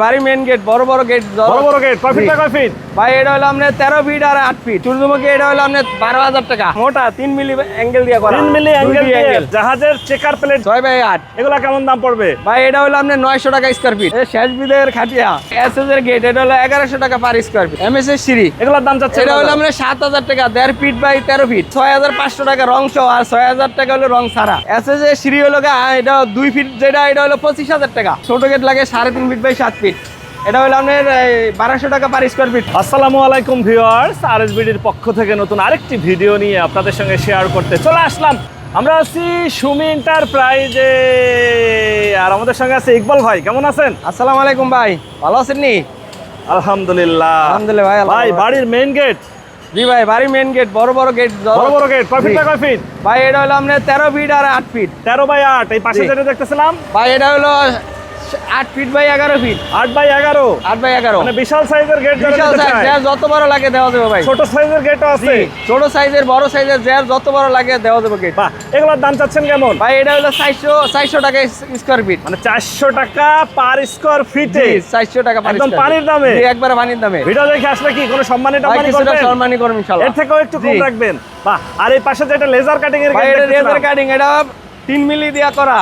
বাড়ি main gate বড় বড় গেট বড় বড় গেট কয় ফিট কয় ফিট ভাই এটা হলো আপনার তেরো ফিট আর আট ফিট সূর্যমুখী এটা হলো আপনার বারো হাজার টাকা। মোটা তিন মিলি অ্যাঙ্গেল দিয়ে করা। তিন মিলি অ্যাঙ্গেল জাহাজের চেকার প্লেট ছয় বাই আট। এগুলা কেমন দাম পড়বে? ভাই এটা হলো আপনার নয়শো টাকা স্কোয়ার ফিট শেষ বিদের খাটিয়া। এস এর গেট এটা হলো এগারোশো টাকা per square feet M S এর সিঁড়ি। এগুলার দাম যাচ্ছে এটা হলো আপনার সাত হাজার টাকা দেড় ফিট বাই তেরো ফিট ছয় হাজার পাঁচশো টাকা রং সহ আর ছয় হাজার টাকা হলো রং ছাড়া। এস এস এর সিঁড়ি হলো এটা দুই ফিট যেটা এটা হলো পঁচিশ হাজার টাকা। ছোট গেট লাগে সাড়ে তিন ফিট বাই সাত ফিট এটা হলো আপনার বারোশো টাকা পার স্কোয়ার ফিট আসসালামু আলাইকুম ভিউয়ার্স আরএসবিডির পক্ষ থেকে নতুন আরেকটি ভিডিও নিয়ে আপনাদের সঙ্গে শেয়ার করতে চলে আসলাম। আমরা আছি সুমি এন্টারপ্রাইজে আর আমাদের সঙ্গে আছে ইকবাল ভাই কেমন আছেন? আসসালামু আলাইকুম ভাই ভালো আছেন নি? আলহামদুলিল্লাহ। আলহামদুলিল্লাহ ভাই, ভাই বাড়ির মেইন গেট জি ভাই বাড়ি মেন গেট বড় বড় গেট বড় বড় গেট কয় ফিট। কয় ফিট ভাই এটা হলো আপনার তেরো ফিট আর আট ফিট তেরো বাই আট এই পাশে। যেটা দেখতেছিলাম? ভাই এটা হলো আট ফিট বাই এগারো ফিট আট বাই এগারো। আট বাই এগারো। মানে বিশাল সাইজের গেট বিশাল যার যত বড় লাগে দেওয়া যাবে ভাই। ছোট সাইজের গেটও আছে। ছোট সাইজের বড় সাইজের যার যত বড় লাগে দেওয়া যাবে গেট বাহ এগুলোর দাম চাচ্ছেন কেমন? ভাই এটা হলো চারশো চারশো টাকা স্কোয়ার ফিট মানে চারশো টাকা পার স্কোয়ার ফিটে চারশো টাকা একদম পানির দামে? একবারে পানির দামে। ভিডিও দেখে আসলে কি কোনো সম্মানী ভাই টম্মানি কিছুটা করবেন? সম্মানী করুন ইনশাল্লাহ এর থেকেও একটু কম রাখবেন। বাহ আর এই পাশে যেটা লেজার কাটিং এর রেজার কাটিং এটা তিন মিলি দিয়া করা।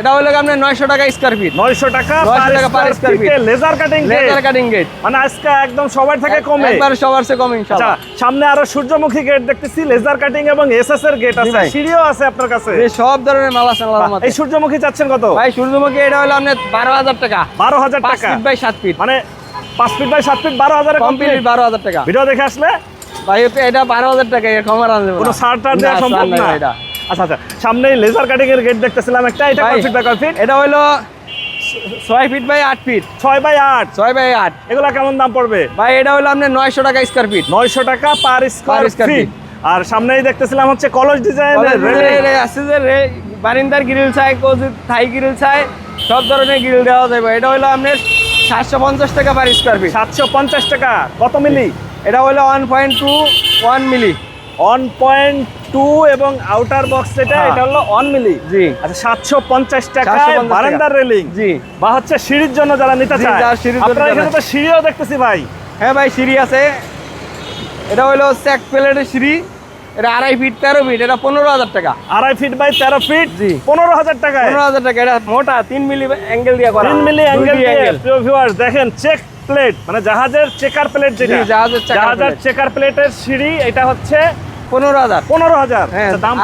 এটা হলো আপনার নয়শো টাকা স্কোয়ার ফিট 900 টাকা 900 টাকা পার square ফিটে। Laser cutting laser cutting gate মানে আজকে একদম সবার থেকে কমে। একবার সবার সে কম আচ্ছা সামনে আরও সূর্যমুখী গেট দেখতেছি লেজার কাটিং এবং এসএস এর গেট আছে। সিঁড়িও আছে আপনার কাছে? এই সব ধরনের মাল আছে আল্লাহর রহমতে। এই সূর্যমুখী চাচ্ছেন কত? ভাই সূর্যমুখী এটা হলো আপনার বারো হাজার টাকা। বারো হাজার পাঁচ টাকা। ফিট বাই সাত ফিট মানে পাঁচ ফিট বাই সাত ফিট বারো হাজার কমপ্লিট বারো হাজার টাকা। ভিডিও দেখে আসলে? ভাই এটা বারো হাজার টাকা এর কমার আনবে কোনো সার টার দেওয়া সম্ভব না। এটা। আচ্ছা আচ্ছা সামনে লেজার কাটিং এর গেট দেখতেছিলাম একটা এটা কয় ফিট বাই কয় ফিট এটা হলো ছয় ফিট বাই আট ফিট ছয় বাই আট? ছয় বাই আট। এগুলা কেমন দাম পড়বে? ভাই এটা হলো আপনার নয়শো টাকা স্কোয়ার ফিট নয়শো টাকা পার স্কোয়ার ফিট আর সামনেই দেখতেছিলাম হচ্ছে কলস ডিজাইন আছে যে রে- বারিন্দার গ্রিল চাই কোজি থাই গ্রিল চাই সব ধরনের গ্রিল দেওয়া যাবে। এটা হলো আপনার সাতশো পঞ্চাশ টাকা পার স্কোয়ার ফিট সাতশো পঞ্চাশ টাকা কত মিলি এটা হলো one point two one milli one point two এবং আউটার বক্স হ্যাঁ। এটা হলো ওয়ান মিলি জি। আচ্ছা সাতশো পঞ্চাশ টাকা। বারান্দার রেলিং জি। বা হচ্ছে সিঁড়ির জন্য যারা নিতে চায়। আপনারা এখানে তো সিঁড়িও দেখতেছি ভাই। হ্যাঁ ভাই সিঁড়ি আছে। এটা হলো স্যাক প্লেটের সিঁড়ি। এটা আড়াই ফিট তেরো ফিট এটা পনেরো হাজার টাকা। আড়াই ফিট বাই তেরো ফিট জি। পনেরো হাজার টাকায়। পনেরো হাজার টাকা এটা মোটা তিন মিলি অ্যাঙ্গেল দিয়ে করা। তিন মিলি অ্যাঙ্গেল দিয়ে দেখেন চেক প্লেট মানে জাহাজের চেকার প্লেট যেটা। জাহাজের চেকার প্লেটের সিঁড়ি এটা হচ্ছে পনেরো হাজার। পনেরো হাজার। হ্যাঁ, আচ্ছা, দাম।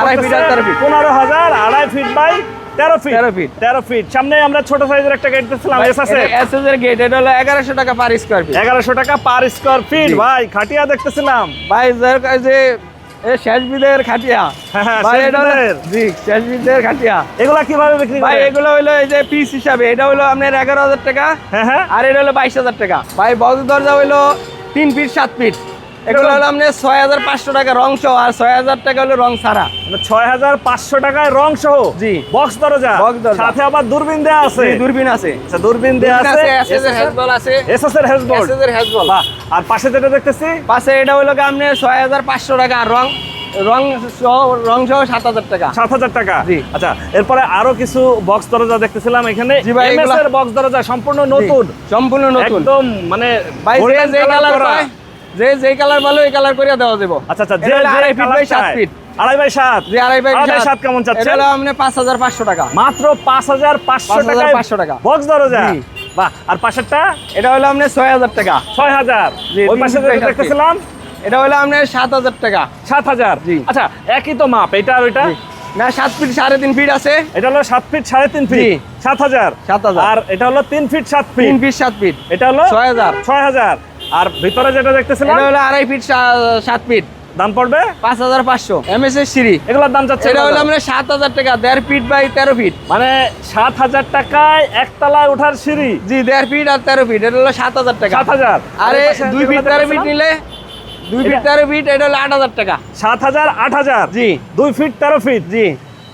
পনেরো হাজার আড়াই ফিট বাই তেরো ফিট। তেরো ফিট। তেরো ফিট। সামনে আমরা ছোট সাইজের একটা গেট দিচ্ছিলাম এস আছে? এসএসের গেট এটা হলো এগারোশো টাকা পার স্কোয়ার ফিট এগারোশো টাকা পার স্কোয়ার ফিট ভাই খাটিয়া দেখতেছিলাম। ভাই যার কাছে যে শেষ বিদের খাটিয়া। হ্যাঁ, হ্যাঁ, জি শেষ বিদের খাটিয়া। এগুলা কীভাবে বিক্রি ভাই এগুলো হলো এই যে পিস হিসাবে এটা হলো আপনার এগারো হাজার টাকা। আর এটা হলো বাইশ হাজার টাকা। ভাই বক্স দরজা হলো তিন ফিট সাত ফিট এগুলো হলো আপনার ছয় হাজার পাঁচশো টাকা রং সহ আর ছয় হাজার টাকা হলো রং ছাড়া। মানে ছয় হাজার পাঁচশো টাকায় রং সহ? জি। বক্স দরজা? Box দরজা। সাথে আবার দূরবীন দেওয়া আছে? জি, দূরবীন আছে। আচ্ছা দূরবীন আছে। আছে এসএস এর হ্যাজবল আছে। এসএস এর হেসবোর্ড এসএস এর হ্যাজবল আর পাশে যেটা দেখতেছি? পাশে এটা হলো ছয় হাজার পাঁচশো টাকা আর রং রং সহ রং সহ সাত হাজার টাকা। সাত হাজার টাকা? জি। আচ্ছা এরপরে আরও কিছু বক্স দরজা দেখতেছিলাম এখানে। জি ভাই, বক্স দরজা সম্পূর্ণ নতুন। সম্পূর্ণ নতুন। একদম মানে কালার যে যে কালার ভালো এই কালার করে দেওয়া দেবো আচ্ছা আচ্ছা হলো আড়াই ফিট বাই সাত ফিট আড়াই বাই সাত? যে আড়াই বাই সাত। কেমন এটা চাচ্ছেন পাঁচ হাজার পাঁচশো টাকা। মাত্র পাঁচ হাজার পাঁচশো 5,500 টাকা। বক্স দরজা। বাহ আর পাশেরটা? এটা হলো আপনার ছয় হাজার টাকা। ছয় হাজার। ওই পাশে সাত। দেখতেছিলাম? এটা হলো আপনার সাত হাজার টাকা। সাত হাজার। জি। আচ্ছা একই তো মাপ এটা আর ওইটা? না সাত ফিট সাড়ে তিন ফিট আছে। এটা হলো সাত ফিট সাড়ে তিন ফিট। সাত হাজার। 7,000 আর এটা হলো তিন ফিট সাত তিন ফিট ফিট সাত ফিট এটা হলো ছয় হাজার। ছয় হাজার। আর ভিতরে যেটা দেখতেছিলাম এটা হলো আড়াই ফিট সাত ফিট। দাম পড়বে? পাঁচ হাজার পাঁচশো। এম এস এর সিঁড়ি। এগুলোর দাম যাচ্ছে এটা হলো? আপনার সাত হাজার টাকা দেড় ফিট বাই তেরো ফিট। মানে সাত হাজার টাকায় একতলায় ওঠার সিঁড়ি? জি দেড় ফিট আর তেরো ফিট এটা হলো সাত হাজার টাকা। সাত হাজার। আরে দুই ফিট তেরো ফিট নিলে দুই ফিট তেরো ফিট এটা হলো আট হাজার টাকা। সাত হাজার আট হাজার? জি। দুই ফিট তেরো ফিট? জি।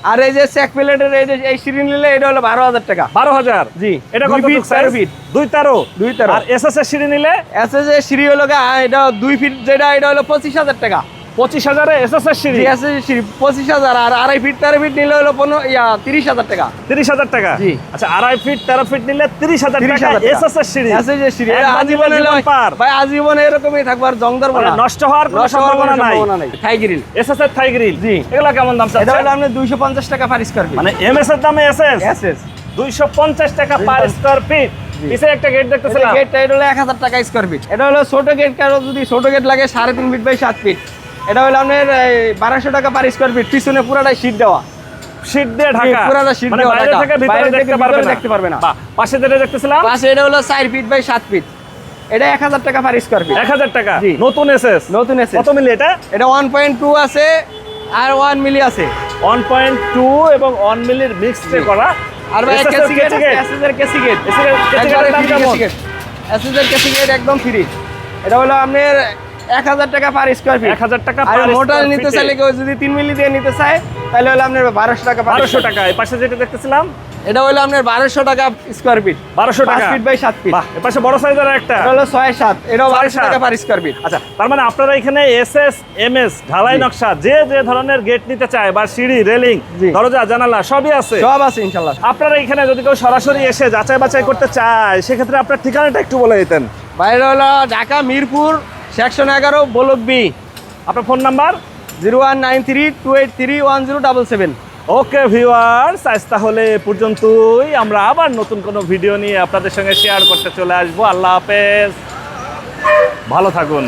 আর এই যে চেক প্লেটের এই যে এই সিঁড়ি নিলে এটা হলো বারো হাজার টাকা। বারো হাজার? জি। এটা কত ফিট চার ফিট দুই তেরো? দুই তেরো। আর এস এস এর সিঁড়ি নিলে? এস এস এ সিঁড়ি হলো এটা দুই ফিট যেটা এটা হলো পঁচিশ হাজার টাকা। পঁচিশ হাজারে এসএসএস সিঁড়ি আছে সিঁড়ি পঁচিশ হাজার আর আড়াই ফিট তেরো ফিট নিলে হলো পনেরো ইয়া তিরিশ হাজার টাকা। তিরিশ হাজার টাকা? জি। আচ্ছা আড়াই ফিট তেরো ফিট নিলে তিরিশ হাজার তিরিশ হাজার এসএসএস সিঁড়ি যে সিঁড়ি আজীবন পার ভাই আজীবন এরকমই থাকবে আর নষ্ট হওয়ার কোনো সম্ভাবনা নাই। Thai grill. এসএস এর থাই গ্রিল। জি। এগুলো কেমন দাম এটা হলো আপনার দুইশো পঞ্চাশ টাকা পার স্কোয়ার ফিট মানে এমএস এর দামে এসএস? এস এস দুইশো পঞ্চাশ। টাকা পার স্কোয়ার ফিট একটা গেট দেখতেছিলাম। গেটটা এটা হলো এক হাজার টাকা স্কোয়ার ফিট এটা হলো ছোট গেট কারও যদি ছোট গেট লাগে সাড়ে তিন ফিট বাই সাত ফিট এটা হলো আপনার বারোশো টাকা পার স্কোয়ার ফিট পিছনে পুরাটাই শীট দেওয়া। শীট দিয়ে ঢাকা। পুরাটা sheet মানে দেওয়া বাইরে থেকে ভিতরে দেখতে পারবে না। দেখতে পারবে না। পাশে যেটা দেখতেছিলাম? পাশে এটা হলো চার ফিট বাই সাত ফিট এটা টাকা পার স্কোয়ার ফিট এক হাজার টাকা? নতুন এসএস নতুন এসে কত মিলি এটা? এটা ওয়ান পয়েন্ট টু আছে আর ওয়ান মিলি আছে। ওয়ান পয়েন্ট টু এবং ওয়ান মিলির। করা। আর ভাই একদম ফ্রি এটা হলো আপনার এক হাজার টাকা পার স্কোয়ার ফিট এক হাজার টাকা আর per মোটা square নিতে চাইলে কেউ যদি তিন মিলি দিয়ে নিতে চায় তাহলে হলো আপনার বারোশো টাকা বারোশো টাকা। এই পাশে যেটা দেখতেছিলাম? এটা হলো আপনার বারোশো টাকা স্কোয়ার ফিট বারোশো টাকা। ফিট বাই সাত ফিট পাশে বড় সাইজের একটা। এটা হলো ছয় সাত। এটাও ছয় বারোশো টাকা পার স্কোয়ার ফিট আচ্ছা তার মানে আপনারা এখানে এস এস এম এস ঢালাই নকশা যে যে ধরনের গেট নিতে চায় বা সিঁড়ি রেলিং। দরজা জানালা সবই আছে। সব আছে ইনশাল্লাহ। আপনারা এখানে যদি কেউ সরাসরি এসে যাচাই বাছাই করতে চায় সেক্ষেত্রে আপনার ঠিকানাটা একটু বলে দিতেন। বাইরে হলো ঢাকা মিরপুর সেকশন এগারো বলক বি আপনার phone number zero one nine three two eight three one zero double seven okay viewers আজ তাহলে পর্যন্তই। আমরা আবার নতুন কোনো ভিডিও নিয়ে আপনাদের সঙ্গে শেয়ার করতে চলে আসব। আল্লাহ হাফেজ। ভালো থাকুন।